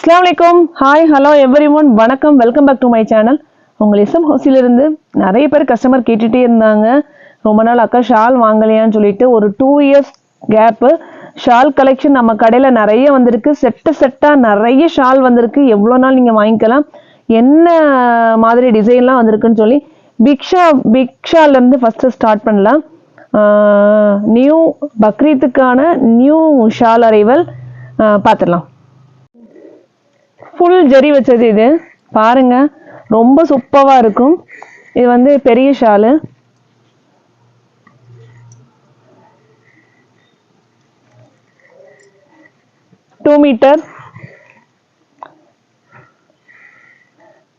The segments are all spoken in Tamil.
அஸ்லாம் வலைக்கம் ஹாய் ஹலோ எவ்ரி ஒன் வணக்கம். Welcome back to my channel உங்கள் எஸ்எம் ஹவுஸிலிருந்து நிறைய பேர் கஸ்டமர் கேட்டுகிட்டே இருந்தாங்க. ரொம்ப நாள் அக்கா ஷால் வாங்கலையான்னு சொல்லிட்டு ஒரு two years gap shawl collection நம்ம கடையில் நிறைய வந்திருக்கு. செட்டு செட்டாக நிறைய ஷால் வந்திருக்கு. எவ்வளோ நாள் நீங்கள் வாங்கிக்கலாம். என்ன மாதிரி டிசைன்லாம் வந்திருக்குன்னு சொல்லி பிக்ஷா பிக்ஷாலேருந்து ஃபஸ்ட்டு ஸ்டார்ட் பண்ணலாம். நியூ பக்ரீத்துக்கான நியூ ஷால் அரைவல் பார்த்துடலாம். ஃபுல் ஜரி வச்சது இது. பாருங்க ரொம்ப சூப்பராக இருக்கும். இது வந்து பெரிய shawl two metre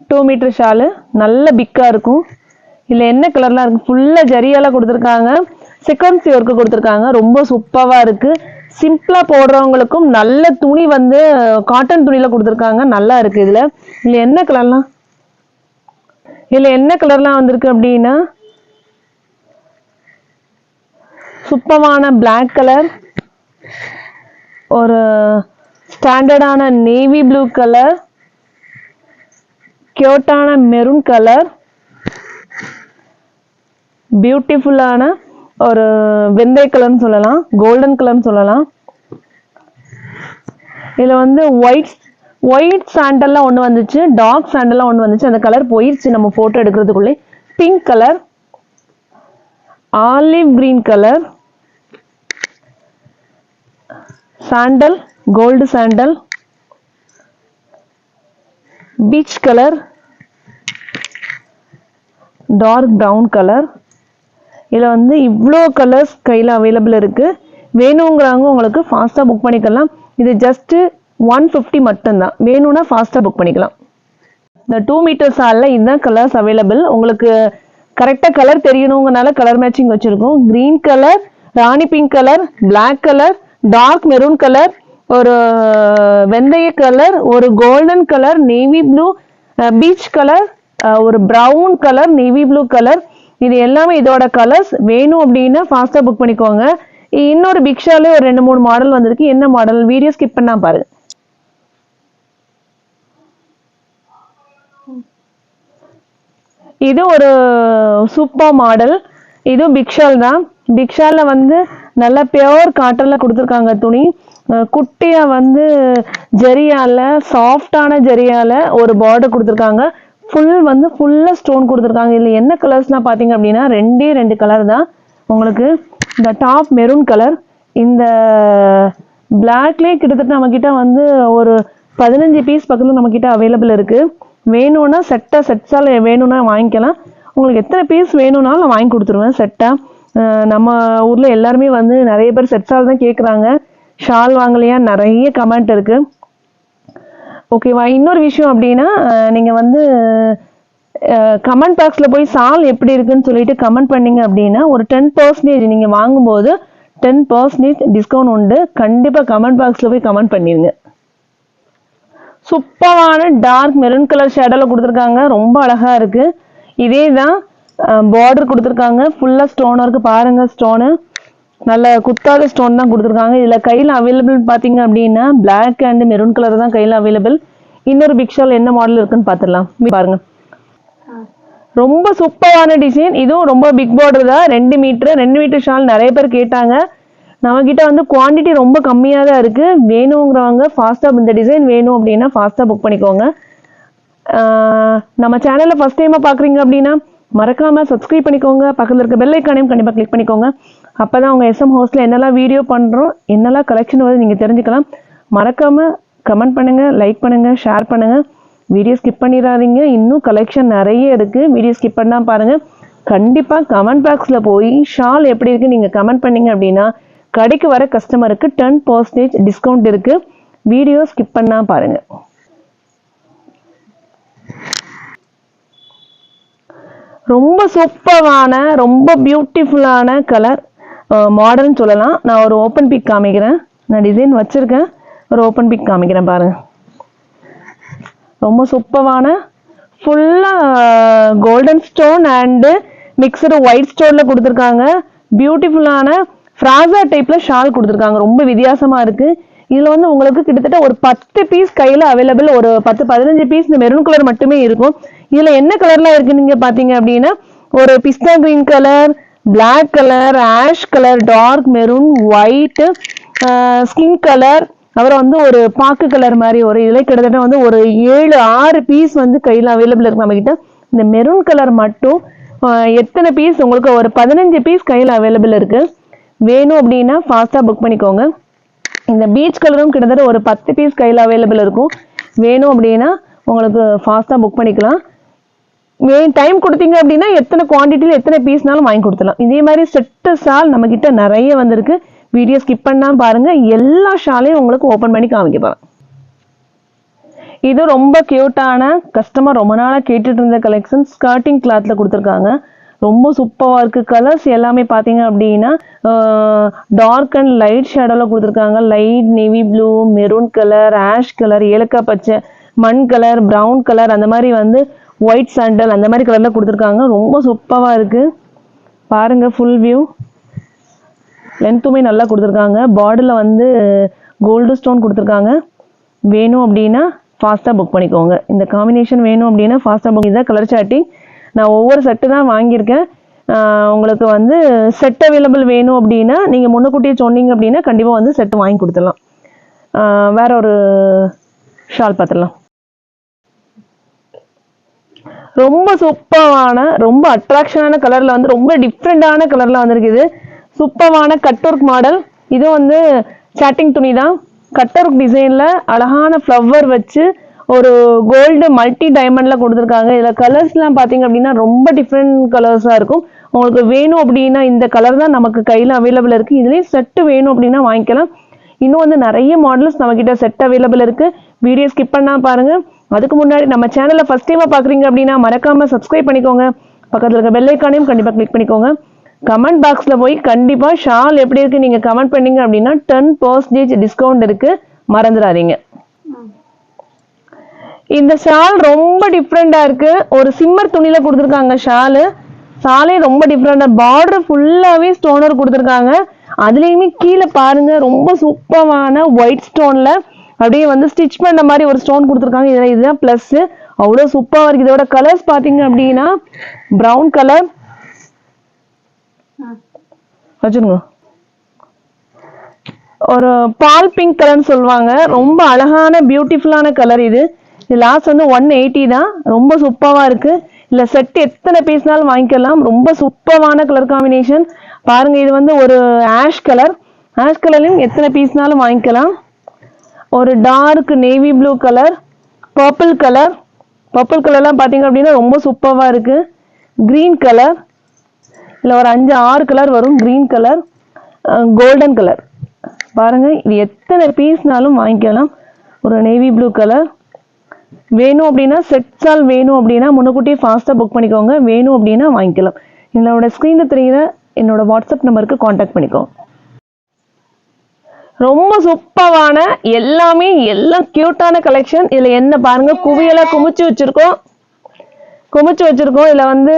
two metre shawl நல்ல பிக்கா இருக்கும். இதுல என்ன கலர்லாம் இருக்கு? ஃபுல்லா ஜரியால கொடுத்துருக்காங்க. செகண்ட்ஸ் ஒர்க்கு கொடுத்துருக்காங்க. ரொம்ப சூப்பராக இருக்கு. சிம்பிளாக போடுறவங்களுக்கும் நல்ல துணி வந்து காட்டன் துணியில் கொடுத்துருக்காங்க. நல்லா இருக்குது இதில். இதில் என்ன கலர்லாம் இதில் என்ன கலர்லாம் வந்திருக்கு அப்படின்னா? சுத்தமான பிளாக் கலர் ஒரு ஸ்டாண்டர்டான நேவி ப்ளூ கலர் கியூட்டான மெரூன் கலர் பியூட்டிஃபுல்லான ஒரு வெந்தய கலர்னு சொல்லலாம் கோல்டன் கலர்னு சொல்லலாம். இதுல வந்து ஒயிட் ஒயிட் சாண்டல்லாம் ஒன்று வந்துச்சு டார்க் சாண்டல்லாம் ஒன்று வந்துச்சு. அந்த கலர் போயிடுச்சு நம்ம photo எடுக்கிறதுக்குள்ளே. Pink colour olive green colour sandal gold sandal peach colour dark brown colour இதில் வந்து இவ்வளோ கலர்ஸ் கையில் அவைலபிள் இருக்குது வேணுங்கிறவங்க உங்களுக்கு ஃபாஸ்ட்டாக புக் பண்ணிக்கலாம். இது ஜஸ்ட்டு ஒன் ஃபிஃப்டி மட்டும்தான். வேணும்னா ஃபாஸ்ட்டாக புக் பண்ணிக்கலாம். இந்த டூ மீட்டர் சாலில் இதுதான் கலர்ஸ் அவைலபிள் உங்களுக்கு கரெக்டாக கலர் தெரியணுங்கனால கலர் மேட்சிங் வச்சுருக்கோம். Green colour rani pink colour black colour dark maroon colour ஒரு வெந்தய கலர் ஒரு golden colour navy blue peach colour ஒரு brown colour navy blue colour இது எல்லாமே இதோட கலர்ஸ் வேணும் அப்படின்னா ஃபாஸ்ட்டாக புக் பண்ணிக்கோங்க. இன்னொரு பிக்ஷாலே ஒரு ரெண்டு மூணு மாடல் வந்திருக்கு. என்ன மாடல் வீடியோ ஸ்கிப் பண்ணா பாருங்க. இது ஒரு சூப்பர் மாடல் இதுவும் பிக்ஷால் தான். பிக்ஷால வந்து நல்ல பியோர் காட்டன்ல கொடுத்துருக்காங்க துணி. குட்டியாக குட்டியா வந்து ஜரியால சாஃப்டான ஜரியால ஒரு பார்டர் கொடுத்துருக்காங்க. ஃபுல் வந்து ஃபுல்லாக ஸ்டோன் கொடுத்துருக்காங்க. இதில் என்ன கலர்ஸ்லாம் பார்த்தீங்க அப்படின்னா ரெண்டே ரெண்டு கலர் தான் உங்களுக்கு இந்த டாப் மெரூன் கலர் இந்த பிளாக்லேயே கிட்டத்தட்ட நம்மக்கிட்ட வந்து ஒரு பதினஞ்சு பீஸ் பக்கத்தில் நம்மக்கிட்ட அவைலபிள் இருக்குது வேணும்னா செட்டாக செட்ஸால் வேணும்னா வாங்கிக்கலாம். உங்களுக்கு எத்தனை பீஸ் வேணும்னாலும் நான் வாங்கி கொடுத்துருவேன் செட்டாக நம்ம ஊரில் எல்லாருமே வந்து நிறைய பேர் செட்ஸால் தான் கேட்குறாங்க ஷால் வாங்கலையா? நிறைய கமெண்ட் இருக்குது ஓகேவா இன்னொரு விஷயம் அப்படின்னா நீங்கள் வந்து கமெண்ட் பாக்ஸில் போய் சால் எப்படி இருக்குன்னு சொல்லிட்டு கமெண்ட் பண்ணீங்க அப்படின்னா ஒரு டென் பர்சன்டேஜ் நீங்கள் வாங்கும்போது டென் பர்சன்டேஜ் டிஸ்கவுண்ட் உண்டு. கண்டிப்பாக கமெண்ட் பாக்ஸில் போய் கமெண்ட் பண்ணிடுங்க சூப்பரான டார்க் மெரூன் கலர் ஷேடோவில் கொடுத்துருக்காங்க. ரொம்ப அழகாக இருக்குது இதே தான் பார்டர் கொடுத்துருக்காங்க. ஃபுல்லாக ஸ்டோனாக இருக்குது பாருங்கள் ஸ்டோனு நல்ல குத்தாத ஸ்டோன் தான் கொடுத்துருக்காங்க. இதுல கையில் அவைலபிள் பாத்தீங்க அப்படின்னா பிளாக் அண்ட் மெரூன் கலர் தான் கையில அவைலபிள் இன்னொரு பிக்ஷால் என்ன மாடல் இருக்குன்னு பார்த்துடலாம் பாருங்க. ரொம்ப சூப்பரான டிசைன் இதுவும் ரொம்ப பிக் பார்டர் தான். ரெண்டு மீட்டர் ரெண்டு மீட்டர் ஷால் நிறைய பேர் கேட்டாங்க. நம்ம கிட்ட வந்து குவாண்டிட்டி ரொம்ப கம்மியாக தான் இருக்கு. வேணுங்கிறவங்க ஃபாஸ்ட்டாக இந்த டிசைன் வேணும் அப்படின்னா ஃபாஸ்ட்டாக புக் பண்ணிக்கோங்க. நம்ம சேனலில் ஃபர்ஸ்ட் டைமாக பார்க்குறீங்க அப்படின்னா மறக்காம சப்ஸ்கிரைப் பண்ணிக்கோங்க. பக்கத்தில் இருக்க பெல் ஐக்கானையும் கண்டிப்பாக கிளிக் பண்ணிக்கோங்க. அப்போ தான் உங்கள் எஸ்எம் ஹவுஸ்ல என்னெல்லாம் வீடியோ பண்ணுறோம் என்னெல்லாம் கலெக்ஷன் வருது நீங்கள் தெரிஞ்சுக்கலாம். மறக்காமல் கமெண்ட் பண்ணுங்கள் லைக் பண்ணுங்கள் ஷேர் பண்ணுங்கள் வீடியோ ஸ்கிப் பண்ணிடாதீங்க. இன்னும் கலெக்ஷன் நிறைய இருக்குது வீடியோ ஸ்கிப் பண்ணால் பாருங்கள் கண்டிப்பாக கமெண்ட் பாக்ஸில் போய் ஷால் எப்படி இருக்குது நீங்கள் கமெண்ட் பண்ணீங்க அப்படின்னா கடைக்கு வர கஸ்டமருக்கு டென் பர்சன்டேஜ் டிஸ்கவுண்ட் இருக்குது வீடியோ ஸ்கிப் பண்ணால் பாருங்கள் ரொம்ப சூப்பரான ரொம்ப பியூட்டிஃபுல்லான கலர் மாடர்ன் சொல்லலாம். நான் ஒரு ஓப்பன் பிக் காமிக்கிறேன். நான் டிசைன் வச்சுருக்கேன். ஒரு ஓப்பன் பிக் காமிக்கிறேன் பாருங்க ரொம்ப சூப்பரான ஃபுல்லாக golden stone and mixed white ஸ்டோனில் கொடுத்துருக்காங்க. பியூட்டிஃபுல்லான ஃப்ராசா டைப்பில் ஷால் கொடுத்துருக்காங்க. ரொம்ப வித்தியாசமாக இருக்குது இதில் வந்து உங்களுக்கு கிட்டத்தட்ட ஒரு பத்து பீஸ் கையில் அவைலபிள் ஒரு பத்து பதினஞ்சு பீஸ் இந்த மெரூன் கலர் மட்டுமே இருக்கும். இதில் என்ன கலர்லாம் இருக்கு நீங்கள் பார்த்தீங்க அப்படின்னா ஒரு பிஸ்தா green colour black colour ash colour dark maroon white skin colour அப்புறம் வந்து ஒரு பாக்கு கலர் மாதிரி ஒரு இதில் கிட்டத்தட்ட வந்து ஒரு ஏழு ஆறு பீஸ் வந்து கையில் அவைலபிள் இருக்கு நம்மக்கிட்ட கிட்ட. இந்த மெரூன் கலர் மட்டும் எத்தனை பீஸ் உங்களுக்கு ஒரு பதினஞ்சு பீஸ் கையில் அவைலபிள் இருக்குது வேணும் அப்படின்னா ஃபாஸ்ட்டாக புக் பண்ணிக்கோங்க. இந்த பீச் கலரும் கிட்டத்தட்ட ஒரு பத்து பீஸ் கையில் அவைலபிள் இருக்கும். வேணும் அப்படின்னா உங்களுக்கு ஃபாஸ்ட்டாக புக் பண்ணிக்கலாம். டைம் கொடுத்தீங்க அப்படின்னா எத்தனை குவான்டிட்டியில் எத்தனை பீஸ்னாலும் வாங்கி கொடுத்துலாம் இதே மாதிரி செட்டு ஷால் நம்மக்கிட்ட நிறைய வந்திருக்கு. வீடியோ ஸ்கிப் பண்ணாமல் பாருங்கள் எல்லா ஷாலையும் உங்களுக்கு ஓப்பன் பண்ணி காமிக்க போகிறேன் இது ரொம்ப கியூட்டான கஸ்டமர் ரொம்ப நாளாக கேட்டுட்டு இருந்த கலெக்ஷன் ஸ்கர்ட்டிங் கிளாத்தில் கொடுத்துருக்காங்க. ரொம்ப சூப்பராக இருக்கு. கலர்ஸ் எல்லாமே பார்த்தீங்க அப்படின்னா டார்க் அண்ட் லைட் ஷேடோவில் கொடுத்துருக்காங்க. Light navy blue maroon colour ash colour ஏலக்காய் பச்சை மண் கலர் ப்ரௌன் கலர் அந்த மாதிரி வந்து ஒயிட் சாண்டல் அந்த மாதிரி கலரில் கொடுத்துருக்காங்க. ரொம்ப சூப்பராக இருக்குது பாருங்கள் ஃபுல் வியூ லென்த்துமே நல்லா கொடுத்துருக்காங்க. பார்டரில் வந்து uh, கோல்டு ஸ்டோன் கொடுத்துருக்காங்க. வேணும் அப்படின்னா ஃபாஸ்ட்டாக புக் பண்ணிக்கோங்க. இந்த காம்பினேஷன் வேணும் அப்படின்னா ஃபாஸ்ட்டாக புக் இதான் கலர் சாட்டிங் நான் ஒவ்வொரு செட்டு தான் வாங்கியிருக்கேன். உங்களுக்கு வந்து செட் அவைலபிள் வேணும் அப்படின்னா நீங்கள் முன்னக்கூட்டியே சொன்னீங்க அப்படின்னா கண்டிப்பாக வந்து செட்டு வாங்கி கொடுத்துடலாம். வேற ஒரு ஷால் பார்த்துடலாம். ரொம்ப சூப்பரான ரொம்ப அட்ராக்ஷனான கலரில் வந்து ரொம்ப டிஃப்ரெண்டான கலரில் வந்துருக்குது சூப்பரான கட் ஒர்க் மாடல் இது வந்து சாட்டிங் துணி தான். கட் ஒர்க் டிசைனில் அழகான ஃப்ளவர் வச்சு ஒரு கோல்டு மல்டி டைமண்டில் கொடுத்துருக்காங்க. இதில் கலர்ஸ்லாம் பார்த்தீங்க அப்படின்னா ரொம்ப டிஃப்ரெண்ட் கலர்ஸாக இருக்கும். உங்களுக்கு வேணும் அப்படின்னா இந்த கலர் தான் நமக்கு கையில் அவைலபிள் இருக்குது இதுலேயும் செட்டு வேணும் அப்படின்னா வாங்கிக்கலாம். இன்னும் வந்து நிறைய மாடல்ஸ் நம்மக்கிட்ட செட் அவைலபிள் இருக்குது வீடியோ ஸ்கிப் பண்ணால் பாருங்கள் அதுக்கு முன்னாடி நம்ம சேனலை ஃபஸ்ட் டைமாக பார்க்குறீங்க அப்படின்னா மறக்காமல் சப்ஸ்கிரைப் பண்ணிக்கோங்க. பக்கத்தில் இருக்க வெள்ளைக்கானையும் கண்டிப்பாக கிளிக் பண்ணிக்கோங்க. கமெண்ட் பாக்ஸ்ல போய் கண்டிப்பாக ஷால் எப்படி இருக்கு நீங்க கமெண்ட் பண்ணீங்க அப்படின்னா டென் பர்சன்டேஜ் டிஸ்கவுண்ட் இருக்கு. மறந்துடாதீங்க. இந்த ஷால் ரொம்ப டிஃப்ரெண்டாக இருக்கு. ஒரு சிம்மர் துணியில கொடுத்துருக்காங்க ஷாலு. ஷாலே ரொம்ப டிஃப்ரெண்டாக பார்டர் ஃபுல்லாகவே ஸ்டோனர் கொடுத்துருக்காங்க. அதுலேயுமே கீழே பாருங்க ரொம்ப சூப்பரான ஒயிட் ஸ்டோனில் அப்படியே வந்து ஸ்டிச் பண்ண மாதிரி ஒரு ஸ்டோன் கொடுத்துருக்காங்க. இதெல்லாம் இதுதான் ப்ளஸ் அவ்வளோ சூப்பராக இருக்கு. இதோட கலர்ஸ் பார்த்தீங்க அப்படின்னா ப்ரௌன் கலர் வச்சுருங்க. ஒரு பால் பிங்க் கலர்னு சொல்லுவாங்க. ரொம்ப அழகான பியூட்டிஃபுல்லான கலர் இது. இது லாஸ்ட் வந்து ஒன் எயிட்டி தான். ரொம்ப சூப்பராக இருக்கு. இல்லை செட் எத்தனை பீஸ்னாலும் வாங்கிக்கலாம். ரொம்ப சூப்பரான கலர் காம்பினேஷன் பாருங்கள் இது வந்து ஒரு ஆஷ் கலர் ஆஷ் கலர்லையும் எத்தனை பீஸ்னாலும் வாங்கிக்கலாம். ஒரு dark navy blue colour purple colour purple கலர்லாம் பார்த்தீங்க அப்படின்னா ரொம்ப சூப்பராக இருக்குது க்ரீன் கலர் இல்லை ஒரு அஞ்சு ஆறு கலர் வரும். க்ரீன் கலர் கோல்டன் கலர் பாருங்கள் இது எத்தனை பீஸ்னாலும் வாங்கிக்கலாம். ஒரு நேவி ப்ளூ கலர் வேணும் அப்படின்னா செட்ஸால் வேணும் அப்படின்னா முன்னக்கூட்டியே ஃபாஸ்ட்டாக புக் பண்ணிக்கோங்க. வேணும் அப்படின்னா வாங்கிக்கலாம். என்னோட ஸ்க்ரீனில் தெரிகிற என்னோட வாட்ஸ்அப் நம்பருக்கு காண்டாக்ட் பண்ணிக்கோங்க. ரொம்ப சூப்பரான எல்லாமே எல்லாம் கியூட்டான கலெக்ஷன் இதில் என்ன பாருங்க குவியெல்லாம் குமிச்சு வச்சிருக்கோம். குமிச்சு வச்சிருக்கோம். இதில் வந்து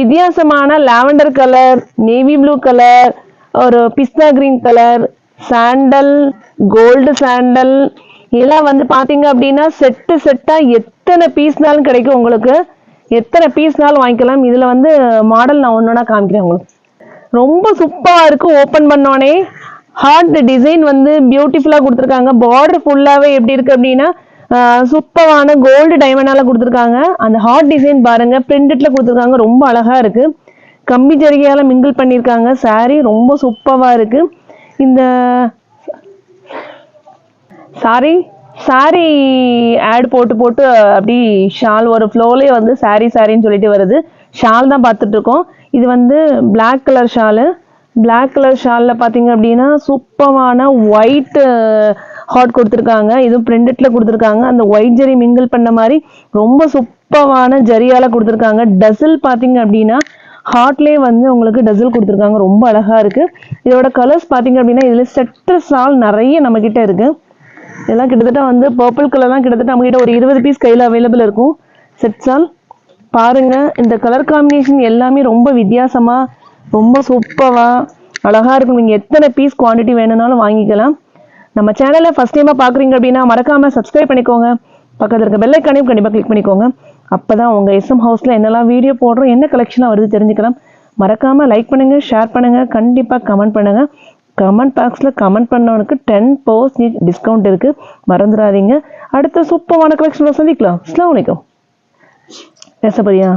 வித்தியாசமான lavender colour navy blue colour ஒரு பிஸ்தா green colour sandal gold sandal இதெல்லாம் வந்து பார்த்தீங்க அப்படின்னா செட்டு செட்டாக எத்தனை பீஸ்னாலும் கிடைக்கும் உங்களுக்கு. எத்தனை பீஸ்னாலும் வாங்கிக்கலாம். இதில் வந்து மாடல் நான் ஒன்று ஒன்றா காமிக்கிறேன் உங்களுக்கு. ரொம்ப சூப்பராக இருக்குது ஓப்பன் பண்ணோன்னே ஹார்ட் டிசைன் வந்து பியூட்டிஃபுல்லாக கொடுத்துருக்காங்க. பார்டர் ஃபுல்லாகவே எப்படி இருக்குது அப்படின்னா சூப்பரான கோல்டு டைமண்டால கொடுத்துருக்காங்க. அந்த ஹார்ட் டிசைன் பாருங்க பிரிண்டட்ல கொடுத்துருக்காங்க. ரொம்ப அழகா இருக்கு. கம்பி ஜரிகையால மிங்கிள் பண்ணியிருக்காங்க saree ரொம்ப சூப்பராக இருக்கு. இந்த சாரி சாரி ஆட் போட்டு போட்டு அப்படி ஷால் ஒரு ஃப்ளோலே வந்து சாரி சாரின்னு சொல்லிட்டு வருது. ஷால் தான் பார்த்துட்டு இருக்கோம். இது வந்து black colour shawl black colour ஷாலில் பார்த்தீங்க அப்படின்னா சூப்பரான ஒயிட் ஹாட் கொடுத்துருக்காங்க. இதுவும் பிரிண்டட்ல கொடுத்துருக்காங்க. அந்த ஒயிட் ஜெரி மிங்கிள் பண்ண மாதிரி ரொம்ப சூப்பரான ஜரியால கொடுத்துருக்காங்க. டசில் பார்த்தீங்க அப்படின்னா ஹார்ட்லேயே வந்து உங்களுக்கு டசில் கொடுத்துருக்காங்க. ரொம்ப அழகா இருக்கு. இதோட கலர்ஸ் பார்த்தீங்க அப்படின்னா இதில் செட்டர் ஷால் நிறைய நம்ம கிட்ட இருக்கு. இதெல்லாம் கிட்டத்தட்ட வந்து பர்பிள் கலர்லாம் கிட்டத்தட்ட நம்ம கிட்ட ஒரு இருபது பீஸ் கையில் அவைலபிள் இருக்கும். செட் சால் பாருங்க இந்த கலர் காம்பினேஷன் எல்லாமே ரொம்ப வித்தியாசமாக ரொம்ப சூப்பராக அழகா இருக்கும். நீங்க எத்தனை பீஸ் குவாண்டிட்டி வேணும்னாலும் வாங்கிக்கலாம். நம்ம சேனலை ஃபஸ்ட் டைமாக பார்க்குறீங்க அப்படின்னா மறக்காமல் சப்ஸ்கிரைப் பண்ணிக்கோங்க. பக்கத்தில் இருக்க பெல்லைக்கானையும் கண்டிப்பாக கிளிக் பண்ணிக்கோங்க. அப்போ தான் உங்கள் எஸ்எம் ஹவுஸில் என்னெல்லாம் வீடியோ போடுறோம் என்ன கலெக்ஷனாக வருது தெரிஞ்சுக்கலாம். மறக்காமல் லைக் பண்ணுங்கள் ஷேர் பண்ணுங்கள் கண்டிப்பாக கமெண்ட் பண்ணுங்கள் கமெண்ட் பாக்ஸில் கமெண்ட் பண்ணவனுக்கு டென் பர்சன்டேஜ் டிஸ்கவுண்ட் இருக்குது மறந்துடாதீங்க. அடுத்த சூப்பரான கலெக்ஷனில் சந்திக்கலாம். அஸ்லாம் வலைக்கம் பேசப்படியா